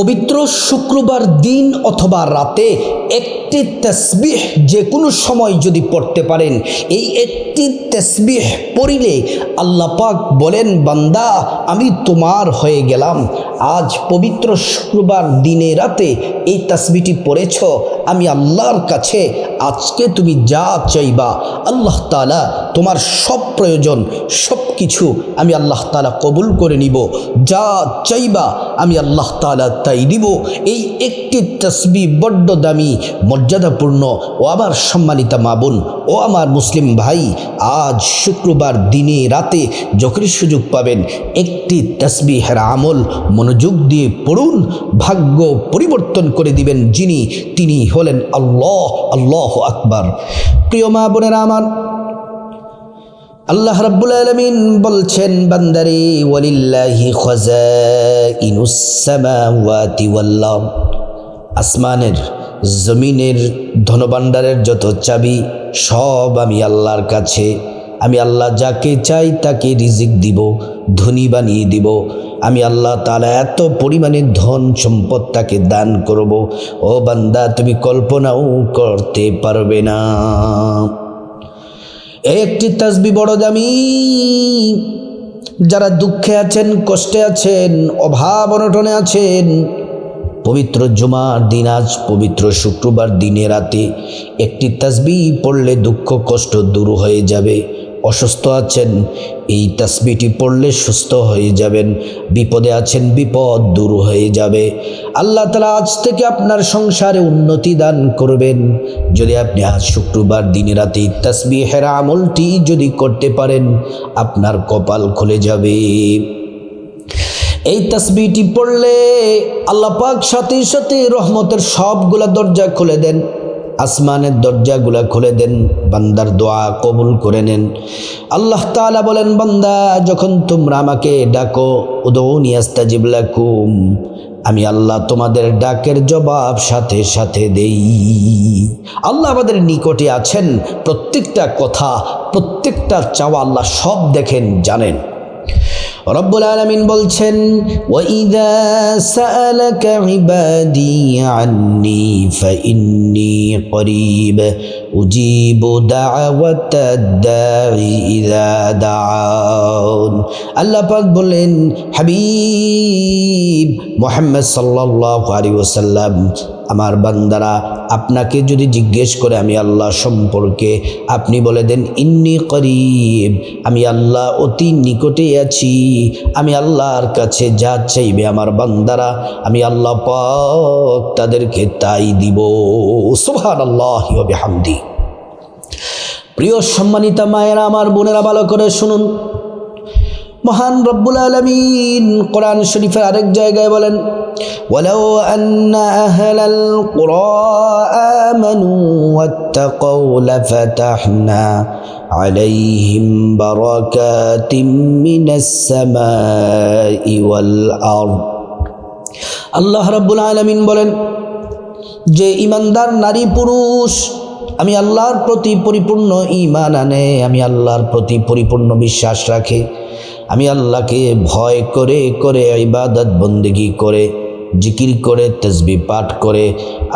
পবিত্র শুক্রবার দিন অথবা রাতে একটি তসবিহ যে কোনো সময় যদি পড়তে পারেন, এই একটি তসবিহ পড়িলে আল্লাহ পাক বলেন, বান্দা, আমি তোমার হয়ে গেলাম। আজ পবিত্র শুক্রবার দিনে রাতে এই তসবিটি পড়েছ। আমি আল্লাহর কাছে আজকে তুমি যা চাইবা, আল্লাহ তালা তোমার সব প্রয়োজন, সব কিছু আমি আল্লাহ তালা কবুল করে নিব। যা চাইবা আমি আল্লাহ তালা তাই দিব। এই একটি তসবি বড্ড দামি মর্যাদাপূর্ণ ও আমার সম্মানিতা মাবুন ও আমার মুসলিম ভাই, আজ শুক্রবার দিনে রাতে যখনই সুযোগ পাবেন, একটি তসবিহের আমল মনোযোগ দিয়ে পড়ুন, ভাগ্য পরিবর্তন করে দিবেন যিনি, তিনি হলেন আল্লাহ আল্লাহ আকবার। প্রিয় মা বোনেরা আমার, আল্লাহ রাব্বুল আলামিন বলছেন, বান্দারে, ওয়ালিল্লাহি খাযাইনুস সামাওয়াতি ওয়াল আসমানের জমিনের ধনভাণ্ডারের যত চাবি, সব আমি আল্লাহর কাছে। আমি আল্লাহ যাকে চাই তাকে রিজিক দিব, ধনী বানিয়ে দিব। আমি আল্লাহ তাআলা এত পরিমাণে ধন সম্পদ তাকে দান করব। ও বান্দা, তুমি কল্পনাও করতে পারবে না। একটি তাসবি বড় দামি। যারা দুঃখে আছেন, কষ্টে আছেন, অভাব অনটনে আছেন পবিত্র জুমার দিন, আজ পবিত্র শুক্রবার দিনে রাতে একটি তাসবি পড়লে দুঃখ, কষ্ট দূর হয়ে যাবে। অসুস্থ আছেন, এই তাসবিটি পড়লে সুস্থ হয়ে যাবেন। বিপদে আছেন, বিপদ দূর হয়ে যাবে। আল্লাহ তালা আজ থেকে আপনার সংসারে উন্নতি দান করবেন। যদি আপনি আজ শুক্রবার দিনে রাতে এই তাসবিহের আমলটি যদি করতে পারেন, আপনার কপাল খুলে যাবে। এই তসবিটি পড়লে আল্লাহ পাক সাথে সাথে রহমতের সবগুলা দরজা খুলে দেন, আসমানের দরজাগুলা খুলে দেন, বান্দার দোয়া কবুল করে নেন। আল্লাহ তাআলা বলেন, বান্দা, যখন তোমরা আমাকে ডাকো উদৌনি আস্তাজিব লাকুম আমি আল্লাহ তোমাদের ডাকের জবাব সাথে সাথে দেই। আল্লাহ আমাদের নিকটে আছেন, প্রত্যেকটা কথা, প্রত্যেকটা চাওয়া আল্লাহ সব দেখেন, জানেন। রব্বুল আলমিন বলছেন ওয়াইদা সালাক ইবাদি আন্নি ফাইন্নি করিব, উজিব দাওয়াত দাঈ দাআন আল্লাহ পাক বলেন হাবিব, মুহাম্মদ সাল্লাল্লাহু আলাইহি ওয়াসাল্লাম আমার বান্দারা, আপনাকে যদি জিজ্ঞেস করে আমি আল্লাহ সম্পর্কে, আপনি বলে দেন, ইন্নি করিব, আমি আল্লাহ অতি নিকটে আছি, আমি আল্লাহর কাছে যা চাইবে আমার বান্দারা, আমি আল্লাহ পাক তাদেরকে তাই দিব। সুবহান আল্লাহ হামদি প্রিয় সম্মানিতা মায়েরা, আমার বোনেরা, ভালো করে শুনুন। মহান রব্বুল আলমিন কোরআন শরীফের আরেক জায়গায় বলেন ولو أن أهل القرى آمنوا واتقوا لفتحنا عليهم بركات من السماء والأرض আল্লাহ রব্বুল আলমিন বলেন যে ইমানদার নারী পুরুষ আমি আল্লাহর প্রতি পরিপূর্ণ ইমান আনে আমি আল্লাহর প্রতি পরিপূর্ণ বিশ্বাস রাখে আমি আল্লাহকে ভয় করে করে ইবাদত, বন্দেগি করে, জিকির করে তসবি পাঠ করে,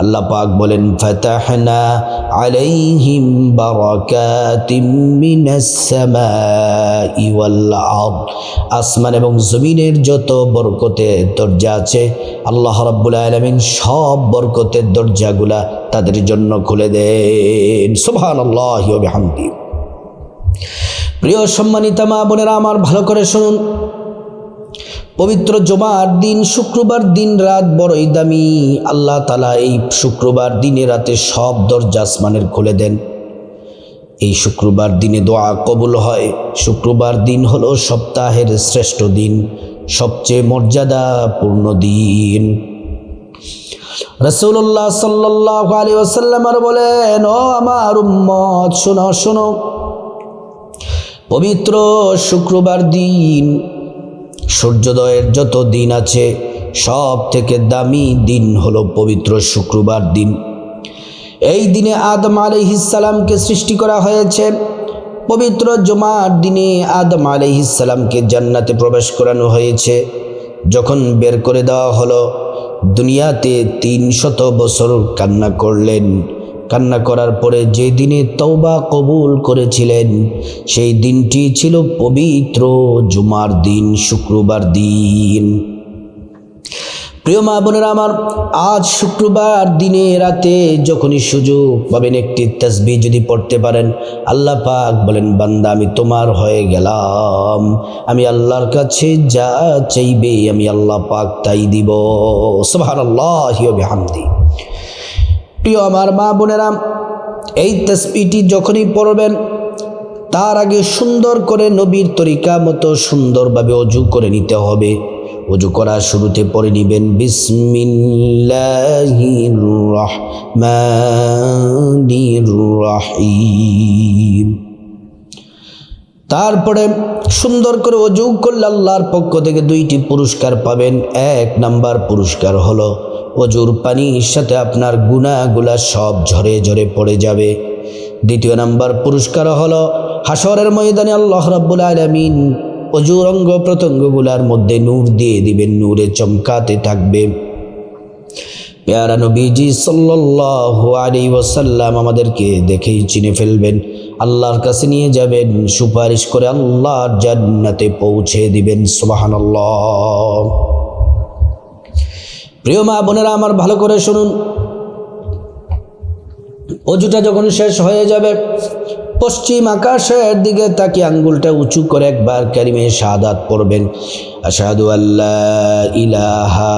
আল্লাহ পাক বলেন, ফাতাহনা আলাইহিম বারাকাতিম মিনাস সামাই ওয়াল আরদ। আসমান এবং জমিনের যত বরকতের দরজা আছে, আল্লাহ রাব্বুল আলামিন সব বরকতের দরজাগুলা তাদের জন্য খুলে দেন। সুবহানাল্লাহি ওয়া বিহামদিহি। প্রিয় সম্মানিতা মা বোনেরা, আমার ভালো করে শুনুন। পবিত্র জমার দিন, শুক্রবার দিন রাত বড়ই দামি। আল্লাহ তালা এই শুক্রবার দিনে রাতে সব দরজা আসমানের খুলে দেন। এই শুক্রবার দিনে দোয়া কবুল হয়। শুক্রবার দিন হলো সপ্তাহের শ্রেষ্ঠ দিন, সবচেয়ে মর্যাদাপূর্ণ দিন। রসুল্লাহ সাল্লাহ আলী ওসাল্লাম আর বলেন, ও আমার উম্মত, শোনো শোনো। পবিত্র শুক্রবার দিন। সূর্যোদয়ের যত দিন আছে, সব থেকে দামি দিন হলো পবিত্র শুক্রবার দিন। এই দিনে আদম আলহিসাল্লামকে সৃষ্টি করা হয়েছে। পবিত্র জমার দিনে আদম আলহিসাল্লামকে জান্নাতে প্রবেশ করানো হয়েছে। যখন বের করে দেওয়া হলো, দুনিয়াতে তিন শত বছর কান্না করলেন। কান্না করার পরে যে দিনে তৌবা কবুল করেছিলেন, সেই দিনটি ছিল পবিত্র জুমার দিন, শুক্রবার দিন। প্রিয় মা বোনেরা আমার, আজ শুক্রবার দিনে রাতে যখনই সুযোগ পাবেন একটি তসবি যদি পড়তে পারেন, আল্লাহ পাক বলেন, বান্দা, আমি তোমার হয়ে গেলাম। আমি আল্লাহর কাছে যা চাইবে, আমি আল্লাহ পাক তাই দিব। সুবাহ আল্লাহ হামদি প্রিয় আমার মা বোনেরা, এই তসবিটি যখনই পড়বেন, তার আগে সুন্দর করে নবীর তরিকা মতো সুন্দরভাবে অজু করে নিতে হবে। অজু করার শুরুতে পড়ে নিবেন রহিম। তারপরে সুন্দর করে অজু করলে আল্লাহর পক্ষ থেকে দুইটি পুরস্কার পাবেন। এক নাম্বার পুরস্কার হলো অজুর পানির সাথে আপনার গুণাগুলা সব ঝরে ঝরে পড়ে যাবে। দ্বিতীয় নাম্বার পুরস্কার হলো হাসরের ময়দানে আল্লাহ রাব্বুল আলামিন অজুর অঙ্গ প্রত্যঙ্গগুলার মধ্যে নূর দিয়ে দিবেন, নূরে চমকাতে থাকবে। পেয়ারা নবীজি সাল্লাল্লাহু আলাইহি ওয়াসাল্লাম আমাদেরকে দেখেই চিনে ফেলবেন, আল্লাহর কাছে নিয়ে যাবেন, সুপারিশ করে আল্লাহর জান্নাতে পৌঁছে দিবেন, সুবহানাল্লাহ। প্রিয় মা বোনেরা, আমার ভালো করে শুনুন। অজুটা যখন শেষ হয়ে যাবে, পশ্চিম আকাশের দিকে তাকে আঙ্গুলটা উঁচু করে একবার কারিমে শাহাদাত পড়বেন। আসাদু আল্লাহ ইলাহা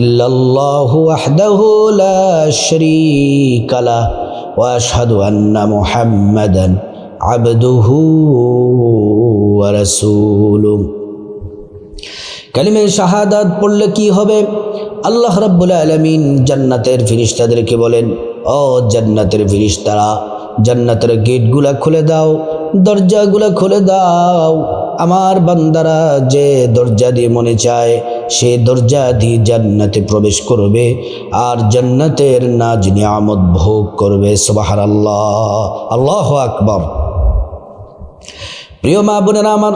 ইল্লাল্লাহু ওয়াহদাহু লা শারীকা লা ওয়া আশহাদু আন্না মুহাম্মাদান আবদুহু ওয়া রাসূলুহু। কালিমে শাহাদাত পড়লে কি হবে? আল্লাহ রাব্বুল আলামিন জান্নাতের ফিরিস্তাদেরকে বলেন, ও জান্নাতের ফিরিস্তারা, জান্নাতের গেটগুলা খুলে দাও, দরজাগুলা খুলে দাও। আমার বান্দারা যে দরজা দিয়ে মনে চায়, সে দরজা দিয়ে জান্নাতে প্রবেশ করবে আর জান্নাতের নাজ নিয়ামত ভোগ করবে। সুবাহার আল্লাহ আল্লাহ আকবর। প্রিয় মা বোনেরা আমার,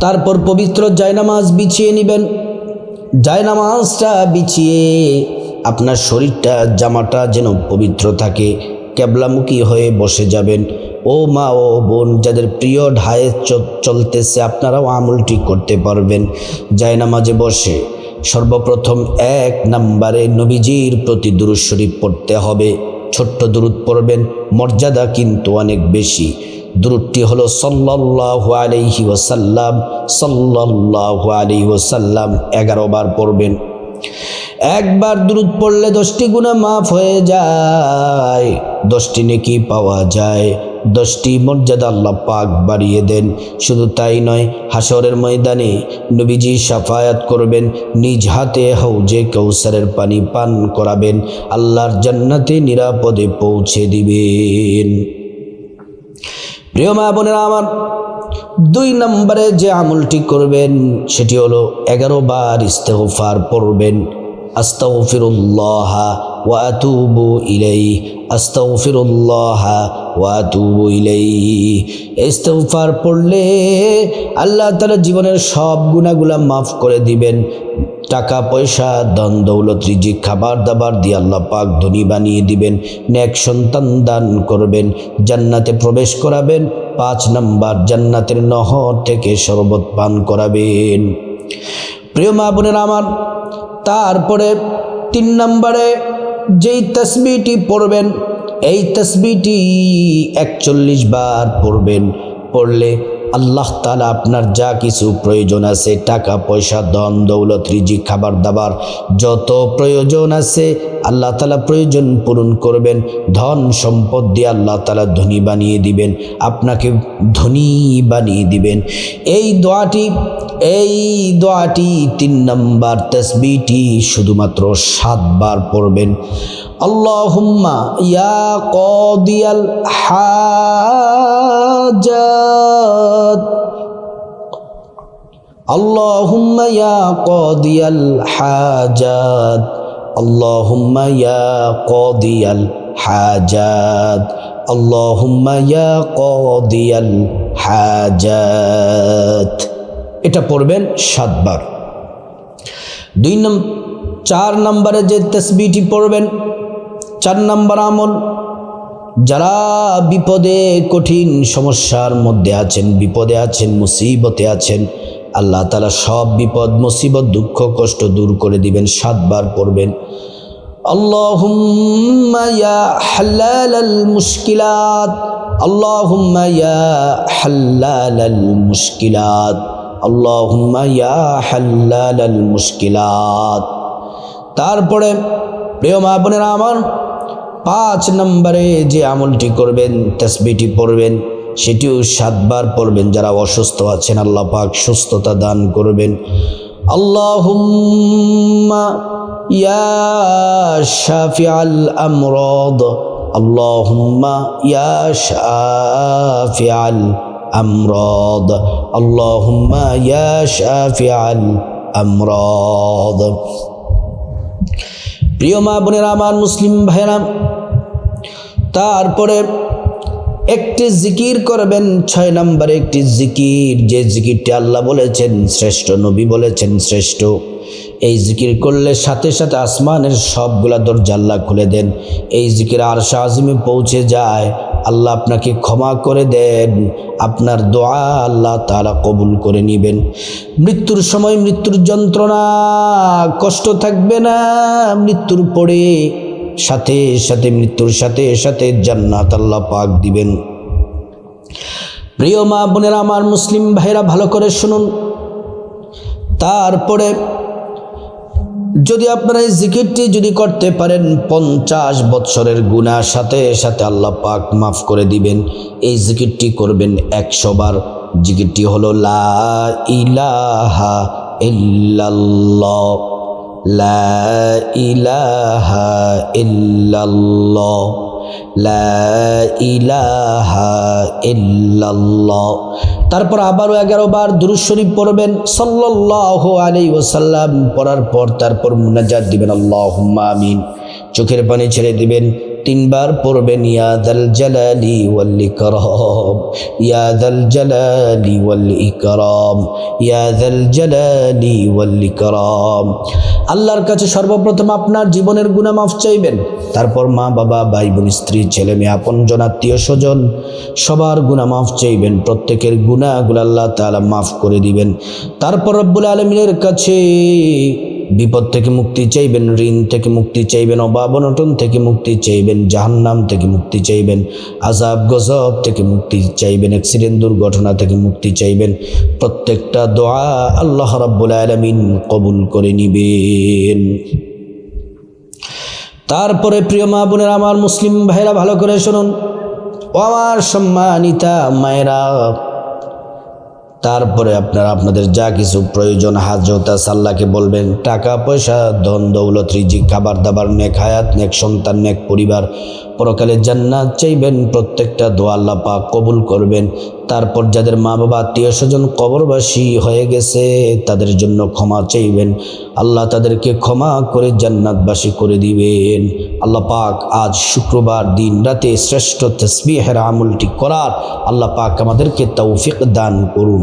তারপর পবিত্র জায়নামাজ বিছিয়ে নেবেন। জায়নামাজটা বিছিয়ে আপনার শরীরটা, জামাটা যেন পবিত্র থাকে। ক্যাবলামুখী হয়ে বসে যাবেন। ও মা, ও বোন, যাদের প্রিয় ঢায়ে চলতেছে, আপনারাও আমলটি করতে পারবেন। জায়নামাজে বসে সর্বপ্রথম এক নাম্বারে নবীজির প্রতি দুরুদ শরীফ পড়তে হবে। ছোট্ট দুরুদ পড়বেন, মর্যাদা কিন্তু অনেক বেশি। দূরটি হলো সল্লাহ আলাইহি ওসাল্লাম সল্লাহ আলাইহি ওসাল্লাম এগারো বার পড়বেন। একবার দূরত পড়লে দশটি গুণা মাফ হয়ে যায়, দশটি নেকি পাওয়া যায়, দশটি মর্যাদা আল্লাহ পাক বাড়িয়ে দেন। শুধু তাই নয় হাসরের ময়দানে নবীজি সাফায়াত করবেন, নিজ হাতে হৌজে কৌসারের পানি পান করাবেন, আল্লাহর জান্নাতে নিরাপদে পৌঁছে দিবেন। প্রিয় মা বোনেরা আমার, দুই নম্বরে যে আমলটি করবেন সেটি হলো এগারো বার ইস্তেগফার পড়বেন। পড়লে আল্লাহ তাআলা জীবনের সব গুনাহগুলা মাফ করে দিবেন। টাকা, পয়সা দন দৌলত, রিজিক, খাবার দাবার দিয়ে আল্লাহ পাক ধনী বানিয়ে দিবেন, নেক সন্তান দান করবেন, জান্নাতে প্রবেশ করাবেন, পাঁচ নাম্বার জান্নাতের নহর থেকে শরবত পান করাবেন। প্রিয় মা বোনের আমার, তারপরে তিন নম্বরে যেই তসবিটি পড়বেন, এই তসবিটি একচল্লিশ বার পড়বেন, পড়লে আল্লাহ তালা আপনার যা কিছু প্রয়োজন আছে, টাকা, পয়সা, ধন, দৌলত রিজি খাবার দাবার, যত প্রয়োজন আছে আল্লাহ তালা প্রয়োজন পূরণ করবেন। ধন সম্পদ দিয়ে আল্লাহ তালা ধনী বানিয়ে দিবেন, আপনাকে ধনী বানিয়ে দিবেন। এই দোয়াটি এই দোয়াটি তিন নম্বর তসবিটি শুধুমাত্র সাতবার পড়বেন। আল্লাহুম্মা ইয়া কদিয়াল হাজাত। আল্লাহুম্মা ইয়া কদিয়াল হাজাত। আল্লাহুম্মা ইয়া কদিয়াল হাজাত। আল্লাহুম্মা কদিয়াল হাজাত। এটা পড়বেন সাতবার। দুই নম্বর চার নম্বরে যে তসবিটি পড়বেন চার নম্বর আমল যারা বিপদে কঠিন সমস্যার মধ্যে আছেন বিপদে আছেন মুসিবতে আছেন আল্লাহ তালা সব বিপদ মুসিবত দুঃখ কষ্ট দূর করে দিবেন সাতবার পড়বেন اللهم يا حلال المشكلات اللهم يا حلال المشكلات اللهم يا حلال المشكلات তারপরে প্রিয় মা বোনেরা আমার পাঁচ নম্বরে যে আমলটি করবেন তসবিটি পড়বেন, সেটিও সাতবার পড়বেন। যারা অসুস্থ আছেন, আল্লাহ পাক সুস্থতা দান করবেন। আল্লাহুম্মা ইয়া শাফিআল আমরাদ। আল্লাহুম্মা ইয়া আমরাদ। আল্লাহুম্মা ইয়া শাফিআল আমরাদ। প্রিয় মা বোনেরা, আমার মুসলিম ভাইরা তারপরে একটি জিকির করবেন, ছয় নম্বরে একটি জিকির। যে জিকিরটি আল্লাহ বলেছেন, শ্রেষ্ঠ নবী বলেছেন, শ্রেষ্ঠ। এই জিকির করলে সাথে সাথে আসমানের সবগুলা দরজা আল্লাহ খুলে দেন। এই জিকির আর শাহজিমে পৌঁছে যায়। আল্লাহ আপনাকে ক্ষমা করে দেন। আপনার দোয়া আল্লাহ তারা কবুল করে নেবেন। মৃত্যুর সময় মৃত্যুর যন্ত্রণা কষ্ট থাকবে না। মৃত্যুর পরে সাথে সাথে, মৃত্যুর সাথে সাথে জান্নাত আল্লাহ পাক দিবেন। প্রিয় মা বোনেরা, আমার মুসলিম ভাইরা, ভালো করে শুনুন। তারপরে যদি আপনারা এই জিকিরটি যদি করতে পারেন, পঞ্চাশ বৎসরের গুণা সাথে সাথে আল্লাহ পাক মাফ করে দিবেন। এই জিকিরটি করবেন একশো বার। জিকিরটি হলো, লা ইলাহা ইল্লাল্লাহ। লা ইলাহা তারপর আবারও এগারো বার দুরুশরীফ পড়বেন সাল্লাহ আলি ওসাল্লাম পড়ার পর তারপর মুনাজাত দিবেন আল্লাহ আমিন। চোখের পানি ছেড়ে দিবেন তিনবার পড়বেন ইয়াদাল জালালি ওয়াল ইকরাম ইয়াদাল জালালি ওয়াল ইকরাম ইয়াদাল জালালি ওয়াল ইকরাম। আল্লাহর কাছে সর্বপ্রথম আপনার জীবনের গুনাহ মাফ চাইবেন। তারপর মা, বাবা ভাই বোন স্ত্রী, ছেলে মেয়ে, আপন জন, আত্মীয় স্বজন, সবার গুনাহ মাফ চাইবেন। প্রত্যেকের গুনাহগুলো আল্লাহ তাআলা মাফ করে দিবেন। তারপর রব্বুল আলমিনের কাছে বিপদ থেকে মুক্তি চাইবেন, ঋণ থেকে মুক্তি চাইবেন, অভাব অনটন থেকে মুক্তি চাইবেন, জাহান্নাম থেকে মুক্তি চাইবেন আজাব গজব থেকে মুক্তি চাইবেন অ্যাক্সিডেন্ট দুর্ঘটনা থেকে মুক্তি চাইবেন। প্রত্যেকটা দোয়া আল্লাহ রাব্বুল আলমিন কবুল করে নিবেন। তারপরে প্রিয় মা বোনের, আমার মুসলিম ভাইরা ভালো করে শুনুন। ও আমার সম্মানিতা মায়েরা তারপরে আপনারা আপনাদের যা কিছু প্রয়োজন হাজত আল্লাহকে বলবেন, টাকা, পয়সা, ধন, দৌলত, রিজিক, খাবার দাবার, নেক হায়াত, নেক সন্তান, নেক পরিবার, পরকালে জান্নাত চাইবেন, প্রত্যেকটা দোয়া আল্লাহ পাক কবুল করবেন। তারপর যাদের মা বাবা আত্মীয় স্বজন কবরবাসী হয়ে গেছে, তাদের জন্য ক্ষমা চাইবেন। আল্লাহ তাদেরকে ক্ষমা করে জান্নাতবাসী করে দিবেন। আল্লাহ পাক আজ শুক্রবার দিন রাতে শ্রেষ্ঠ তসবিহের আমলটি করার আল্লাহ পাক আমাদেরকে তৌফিক দান করুন।